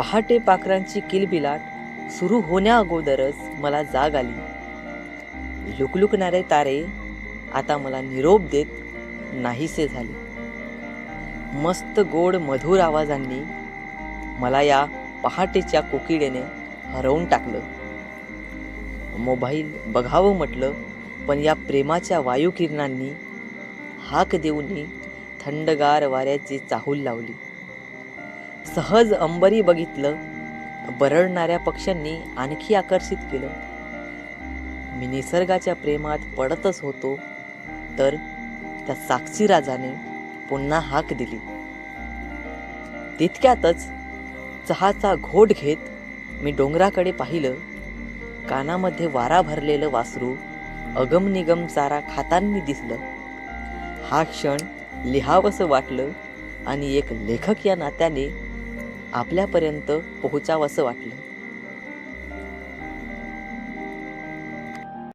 पहाटे पाखरांची किलबिलाट सुरू होण्या अगोदरच मला जाग आली. लुकलुकणारे तारे आता मला निरोप देत नाहीसे झाले. मस्त गोड मधुर आवाजांनी मला या पहाटेच्या कोकिडेने हरवून टाकलं. मोबाईल बघावं म्हटलं पण या प्रेमाच्या वायुकिरणांनी हाक देऊनही थंडगार वाऱ्याची चाहूल लावली. सहज अंबरी बघितलं बरडणाऱ्या पक्ष्यांनी आणखी आकर्षित केलं. मी निसर्गाच्या प्रेमात पडतच होतो तर त्या साक्षी राजाने पुन्हा हाक दिली. तितक्यातच चहाचा घोट घेत मी डोंगराकडे पाहिलं. कानामध्ये वारा भरलेलं वासरू अगमनिगम चारा खातांनी दिसलं. हा क्षण लिहावंसं वाटलं आणि एक लेखक या नात्याने आपल्यापर्यंत पोहोचावंसं वाटलं.